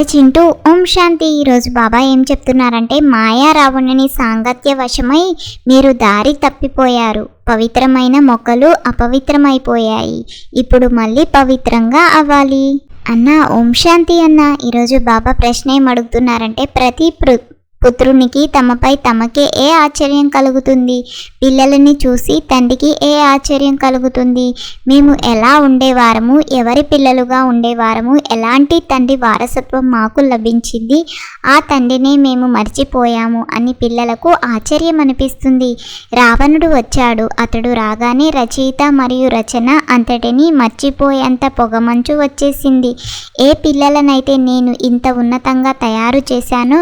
అరే చింటూ ఓం శాంతి ఈరోజు బాబా ఏం చెప్తున్నారంటే మాయా రావణుని సాంగత్య వశమై మీరు దారి తప్పిపోయారు. పవిత్రమైన మొక్కలు అపవిత్రమైపోయాయి. ఇప్పుడు మళ్ళీ పవిత్రంగా అవ్వాలి. అన్న ఓం శాంతి అన్న ఈరోజు బాబా ప్రశ్న ఏం అడుగుతున్నారంటే ప్రతి ప్ర పుత్రునికి తమపై తమకే ఏ ఆశ్చర్యం కలుగుతుంది? పిల్లలని చూసి తండ్రికి ఏ ఆశ్చర్యం కలుగుతుంది? మేము ఎలా ఉండేవారము? ఎవరి పిల్లలుగా ఉండేవారము? ఎలాంటి తండ్రి వారసత్వం మాకు లభించింది? ఆ తండ్రినే మేము మర్చిపోయాము అని పిల్లలకు ఆశ్చర్యం అనిపిస్తుంది. రావణుడు వచ్చాడు. అతడు రాగానే రచయిత మరియు రచన అంతటిని మర్చిపోయేంత పొగమంచు వచ్చేసింది. ఏ పిల్లలనైతే నేను ఇంత ఉన్నతంగా తయారు చేశానో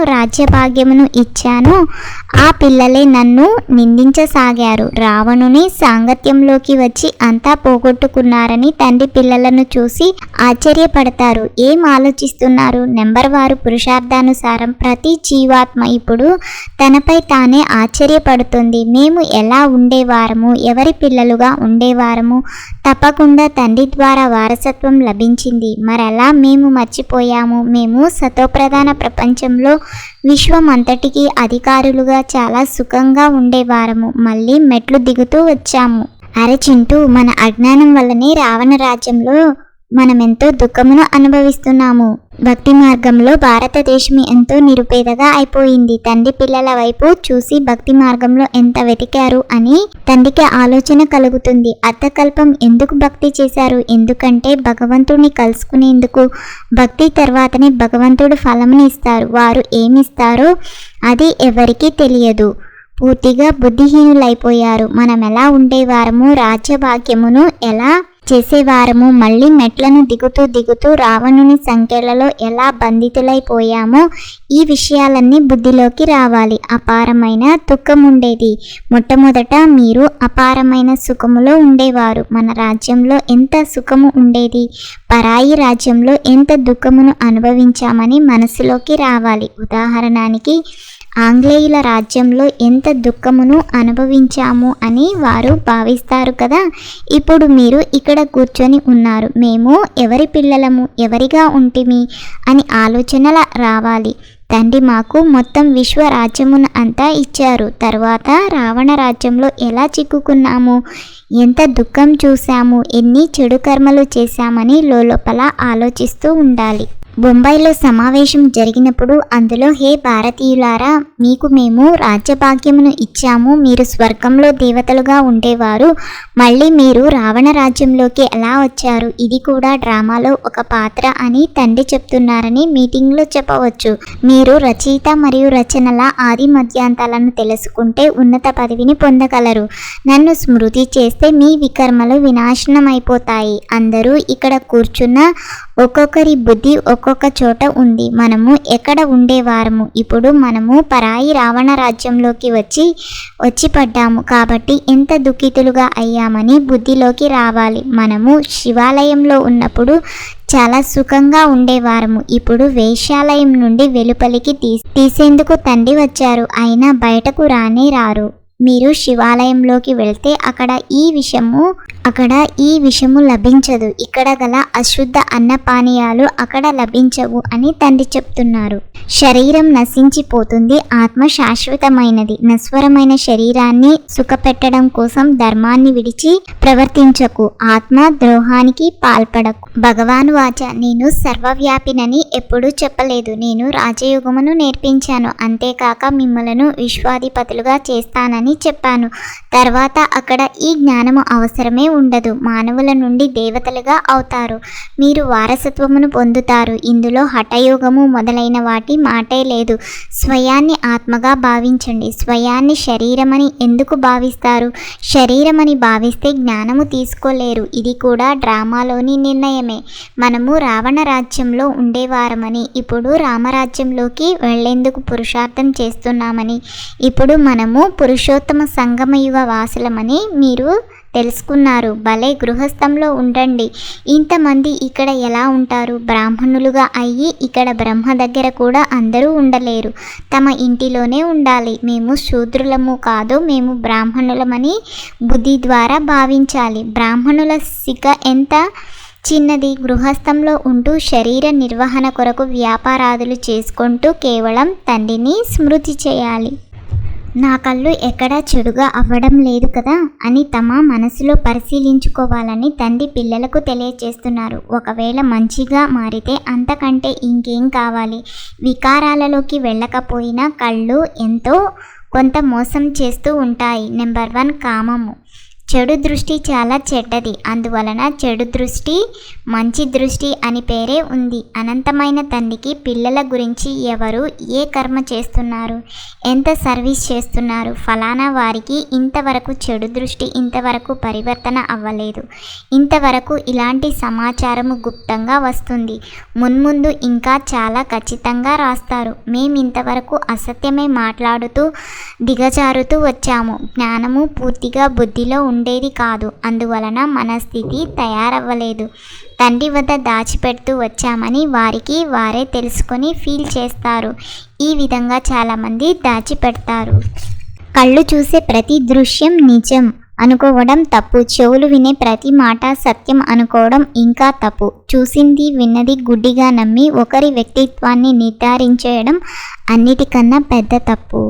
రాజ్యభాగ్యమును ఇచ్చానో. ఆ పిల్లలే నన్ను నిందించసాగారు. రావణుని సాంగత్యంలోకి వచ్చి అంతా పోగొట్టుకున్నారని తండ్రి పిల్లలను చూసి ఆశ్చర్యపడతారు. ఏం ఆలోచిస్తున్నారు? నెంబర్ వారు పురుషార్థానుసారం ప్రతి జీవాత్మ ఇప్పుడు తనపై తానే ఆశ్చర్యపడుతుంది. మేము ఎలా ఉండేవారము? ఎవరి పిల్లలుగా ఉండేవారము? తప్పకుండా తండ్రి ద్వారా వారసత్వం లభించింది. మరలా మేము మర్చిపోయాము. మేము సతోప్రధాన ప్రపంచంలో విశ్వం అంతటికీ అధికారులుగా చాలా సుఖంగా ఉండేవారము. మళ్ళీ మెట్లు దిగుతూ వచ్చాము. అరే చింటూ మన అజ్ఞానం వల్లనే రావణ రాజ్యంలో మనం ఎంతో దుఃఖమును అనుభవిస్తున్నాము. భక్తి మార్గంలో భారతదేశం ఎంతో నిరుపేదగా అయిపోయింది. తండ్రి పిల్లల వైపు చూసి భక్తి మార్గంలో ఎంత వెతికారు అని తండ్రికి ఆలోచన కలుగుతుంది. అర్థకల్పం ఎందుకు భక్తి చేశారు? ఎందుకంటే భగవంతుడిని కలుసుకునేందుకు భక్తి తర్వాతనే భగవంతుడు ఫలముని ఇస్తారు. వారు ఏమిస్తారో అది ఎవరికీ తెలియదు. పూర్తిగా బుద్ధిహీనులైపోయారు. మనం ఎలా ఉండేవారము రాజ్యభాగ్యమును ఎలా చేసేవారము. మళ్ళీ మెట్లను దిగుతూ దిగుతూ రావణుని సంఖ్యలలో ఎలా బంధితులైపోయామో ఈ విషయాలన్నీ బుద్ధిలోకి రావాలి. అపారమైన దుఃఖం ఉండేది మొట్టమొదట మీరు అపారమైన సుఖములో ఉండేవారు. మన రాజ్యంలో ఎంత సుఖము ఉండేది? పరాయి రాజ్యంలో ఎంత దుఃఖమును అనుభవించామని మనసులోకి రావాలి. ఉదాహరణకి ఆంగ్లేయుల రాజ్యంలో ఎంత దుఃఖమును అనుభవించాము అని వారు భావిస్తారు కదా. ఇప్పుడు మీరు ఇక్కడ కూర్చొని ఉన్నారు. మేము ఎవరి పిల్లలము? ఎవరిగా ఉంటిమి? అని ఆలోచనల రావాలి. తండ్రి మాకు మొత్తం విశ్వ రాజ్యమును అంతా ఇచ్చారు. తర్వాత రావణ రాజ్యంలో ఎలా చిక్కుకున్నాము? ఎంత దుఃఖం చూసాము ఎన్ని చెడు కర్మలు చేశామని లోపల ఆలోచిస్తూ ఉండాలి. బొంబాయిలో సమావేశం జరిగినప్పుడు అందులో హే భారతీయులారా మీకు మేము రాజ్యభాగ్యమును ఇచ్చాము. మీరు స్వర్గంలో దేవతలుగా ఉండేవారు. మళ్ళీ మీరు రావణ రాజ్యంలోకి ఎలా వచ్చారు? ఇది కూడా డ్రామాలో ఒక పాత్ర అని తండ్రి చెప్తున్నారని మీటింగ్లో చెప్పవచ్చు. మీరు రచయిత మరియు రచనల ఆది మధ్యాంతాలను తెలుసుకుంటే ఉన్నత పదవిని పొందగలరు. నన్ను స్మృతి చేస్తే మీ వికర్మలు వినాశనమైపోతాయి. అందరూ ఇక్కడ కూర్చున్న ఒక్కొక్కరి బుద్ధి ఒక్కొక్క చోట ఉంది. మనము ఎక్కడ ఉండేవారము? ఇప్పుడు మనము పరాయి రావణ రాజ్యంలోకి వచ్చి వచ్చి పడ్డాము. కాబట్టి ఎంత దుఃఖితులుగా అయ్యామని బుద్ధిలోకి రావాలి. మనము శివాలయంలో ఉన్నప్పుడు చాలా సుఖంగా ఉండేవారము. ఇప్పుడు వేశ్యాలయం నుండి వెలుపలికి తీ తీసేందుకు తండ్రి వచ్చారు. అయినా బయటకు రానే రారు. మీరు శివాలయంలోకి వెళ్తే అక్కడ ఈ విషయము అక్కడ ఈ విషము లభించదు. ఇక్కడ గల అశుద్ధ అన్నపానీయాలు అక్కడ లభించవు అని తండ్రి చెప్తున్నారు. శరీరం నశించిపోతుంది. ఆత్మ శాశ్వతమైనది. నశ్వరమైన శరీరాన్ని సుఖపెట్టడం కోసం ధర్మాన్ని విడిచి ప్రవర్తించకు. ఆత్మ ద్రోహానికి పాల్పడకు. భగవాన్ వాచ నేను సర్వవ్యాపినని ఎప్పుడూ చెప్పలేదు. నేను రాజయోగమును నేర్పించాను. అంతేకాక మిమ్మలను విశ్వాధిపతులుగా చేస్తానని చెప్పాను. తర్వాత అక్కడ ఈ జ్ఞానము అవసరమే ఉండదు. మానవుల నుండి దేవతలుగా అవుతారు. మీరు వారసత్వమును పొందుతారు. ఇందులో హఠయోగము మొదలైన వాటి మాటే లేదు. స్వయాన్ని ఆత్మగా భావించండి. స్వయాన్ని శరీరమని ఎందుకు భావిస్తారు? శరీరమని భావిస్తే జ్ఞానము తీసుకోలేరు. ఇది కూడా డ్రామాలోని నిర్ణయమే. మనము రావణ రాజ్యంలో ఉండేవారమని ఇప్పుడు రామరాజ్యంలోకి వెళ్ళేందుకు పురుషార్థం చేస్తున్నామని ఇప్పుడు మనము పురుషోత్తమ సంగమయుగ వాసులమని మీరు తెలుసుకున్నారు. భలే గృహస్థంలో ఉండండి. ఇంతమంది ఇక్కడ ఎలా ఉంటారు? బ్రాహ్మణులుగా అయ్యి ఇక్కడ బ్రహ్మ దగ్గర కూడా అందరూ ఉండలేరు. తమ ఇంటిలోనే ఉండాలి. మేము శూద్రులము కాదు మేము బ్రాహ్మణులమని బుద్ధి ద్వారా భావించాలి. బ్రాహ్మణుల సిక ఎంత చిన్నది? గృహస్థంలో ఉంటూ శరీర నిర్వహణ కొరకు వ్యాపారాదులు చేసుకుంటూ కేవలం తండ్రిని స్మృతి చేయాలి. నా కళ్ళు ఎక్కడా చెడుగా అవ్వడం లేదు కదా అని తమ మనసులో పరిశీలించుకోవాలని తండ్రి పిల్లలకు తెలియచేస్తున్నారు. ఒకవేళ మంచిగా మారితే అంతకంటే ఇంకేం కావాలి? వికారాలలోకి వెళ్ళకపోయినా కళ్ళు ఎంతో కొంత మోసం చేస్తూ ఉంటాయి. నెంబర్ వన్ కామము. చెడు దృష్టి చాలా చెడ్డది. అందువలన చెడు దృష్టి మంచి దృష్టి అని పేరే ఉంది. అనంతమైన తండ్రికి పిల్లల గురించి ఎవరు ఏ కర్మ చేస్తున్నారు? ఎంత సర్వీస్ చేస్తున్నారు? ఫలానా వారికి ఇంతవరకు చెడు దృష్టి ఇంతవరకు పరివర్తన అవ్వలేదు. ఇంతవరకు ఇలాంటి సమాచారము గుప్తంగా వస్తుంది. మున్ముందు ఇంకా చాలా ఖచ్చితంగా రాస్తారు. మేము ఇంతవరకు అసత్యమే మాట్లాడుతూ దిగజారుతూ వచ్చాము. జ్ఞానము పూర్తిగా బుద్ధిలో ఉండేది కాదు. అందువలన మన స్థితి తయారవ్వలేదు. తండ్రి వద్ద దాచిపెడుతూ వచ్చామని వారికి వారే తెలుసుకొని ఫీల్ చేస్తారు. ఈ విధంగా చాలామంది దాచిపెడతారు. కళ్ళు చూసే ప్రతి దృశ్యం నిజం. అనుకోవడం తప్పు. చెవులు వినే ప్రతి మాట సత్యం అనుకోవడం ఇంకా తప్పు. చూసింది విన్నది గుడ్డిగా నమ్మి ఒకరి వ్యక్తిత్వాన్ని నిర్ధారించేయడం అన్నిటికన్నా పెద్ద తప్పు.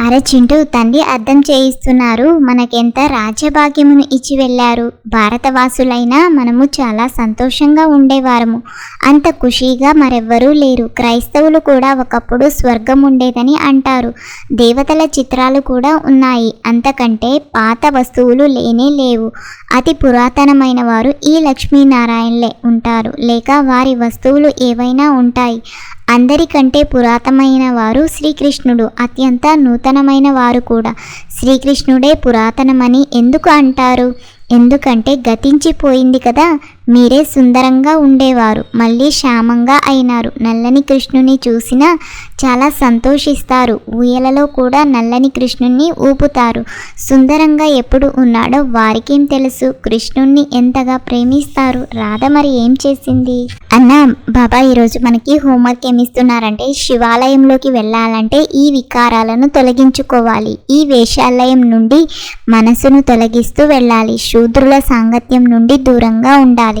అరే చింటూ తండ్రి అర్థం చేయిస్తున్నారు. మనకెంత రాజ్యభాగ్యమును ఇచ్చి వెళ్ళారు. భారతవాసులైనా మనము చాలా సంతోషంగా ఉండేవారము. అంత ఖుషీగా మరెవ్వరూ లేరు. క్రైస్తవులు కూడా ఒకప్పుడు స్వర్గం ఉండేదని అంటారు. దేవతల చిత్రాలు కూడా ఉన్నాయి. అంతకంటే పాత వస్తువులు లేనే లేవు. అతి పురాతనమైన వారు ఈ లక్ష్మీనారాయణలే ఉంటారు. లేక వారి వస్తువులు ఏవైనా ఉంటాయి. అందరికంటే పురాతనమైన వారు శ్రీకృష్ణుడు అత్యంత నూతనమైన వారు కూడా. శ్రీకృష్ణుడే పురాతనమని ఎందుకు అంటారు? ఎందుకంటే గతించిపోయింది కదా మీరే సుందరంగా ఉండేవారు. మళ్ళీ శ్యామంగా అయినారు. నల్లని కృష్ణుని చూసినా చాలా సంతోషిస్తారు. ఊయలలో కూడా నల్లని కృష్ణుణ్ణి ఊపుతారు. సుందరంగా ఎప్పుడు ఉన్నాడో వారికేం తెలుసు. కృష్ణుణ్ణి ఎంతగా ప్రేమిస్తారు? రాధ మరి ఏం చేసింది? అన్న బాబా ఈరోజు మనకి హోంవర్క్ ఏమి ఇస్తున్నారంటే శివాలయంలోకి వెళ్ళాలంటే ఈ వికారాలను తొలగించుకోవాలి. ఈ వేషాలయం నుండి మనసును తొలగిస్తూ వెళ్ళాలి. శూద్రుల సాంగత్యం నుండి దూరంగా ఉండాలి.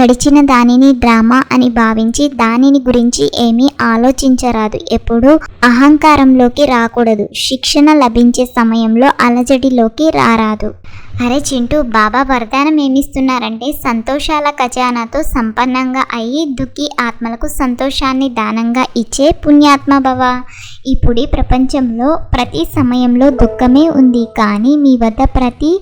గడిచిన దానిని డ్రామా అని భావించి దానిని గురించి ఏమీ ఆలోచించరాదు. ఎప్పుడూ అహంకారంలోకి రాకూడదు. శిక్షణ లభించే సమయంలో అలజడిలోకి రారాదు. అరే చింటూ బాబా వరదానం ఏమిస్తున్నారంటే సంతోషాల ఖజానాతో సంపన్నంగా అయ్యి దుఃఖి ఆత్మలకు సంతోషాన్ని దానంగా ఇచ్చే పుణ్యాత్మ భవ. ఇప్పుడు ప్రపంచంలో ప్రతి సమయంలో దుఃఖమే ఉంది. కానీ మీ వద్ద ప్రతి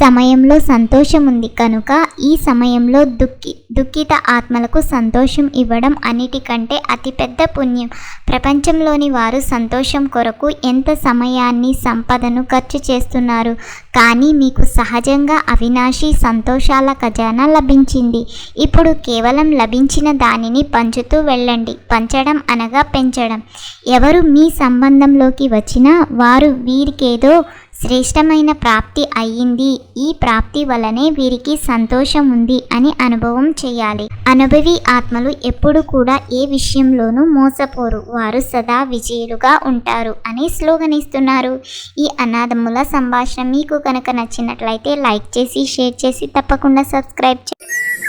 సమయంలో సంతోషం ఉంది కనుక ఈ సమయంలో దుఃఖి దుఃఖిత ఆత్మలకు సంతోషం ఇవ్వడం అన్నిటికంటే అతిపెద్ద పుణ్యం. ప్రపంచంలోని వారు సంతోషం కొరకు ఎంత సమయాన్ని సంపదను ఖర్చు చేస్తున్నారు. కానీ మీకు సహజంగా అవినాశి సంతోషాల ఖజానా లభించింది. ఇప్పుడు కేవలం లభించిన దానిని పంచుతూ వెళ్ళండి. పంచడం అనగా పెంచడం. ఎవరు మీ సంబంధంలోకి వచ్చినా వారు వీరికేదో శ్రేష్టమైన ప్రాప్తి అయ్యింది. ఈ ప్రాప్తి వలనే వీరికి సంతోషం ఉంది అని అనుభవం చేయాలి. అనుభవి ఆత్మలు ఎప్పుడు కూడా ఏ విషయంలోనూ మోసపోరు. వారు సదా విజయులుగా ఉంటారు అని స్లోగన్ ఇస్తున్నారు ఈ అనాథముల సంభాషణ మీకు కనుక నచ్చినట్లయితే లైక్ చేసి షేర్ చేసి తప్పకుండా సబ్స్క్రైబ్ చేయండి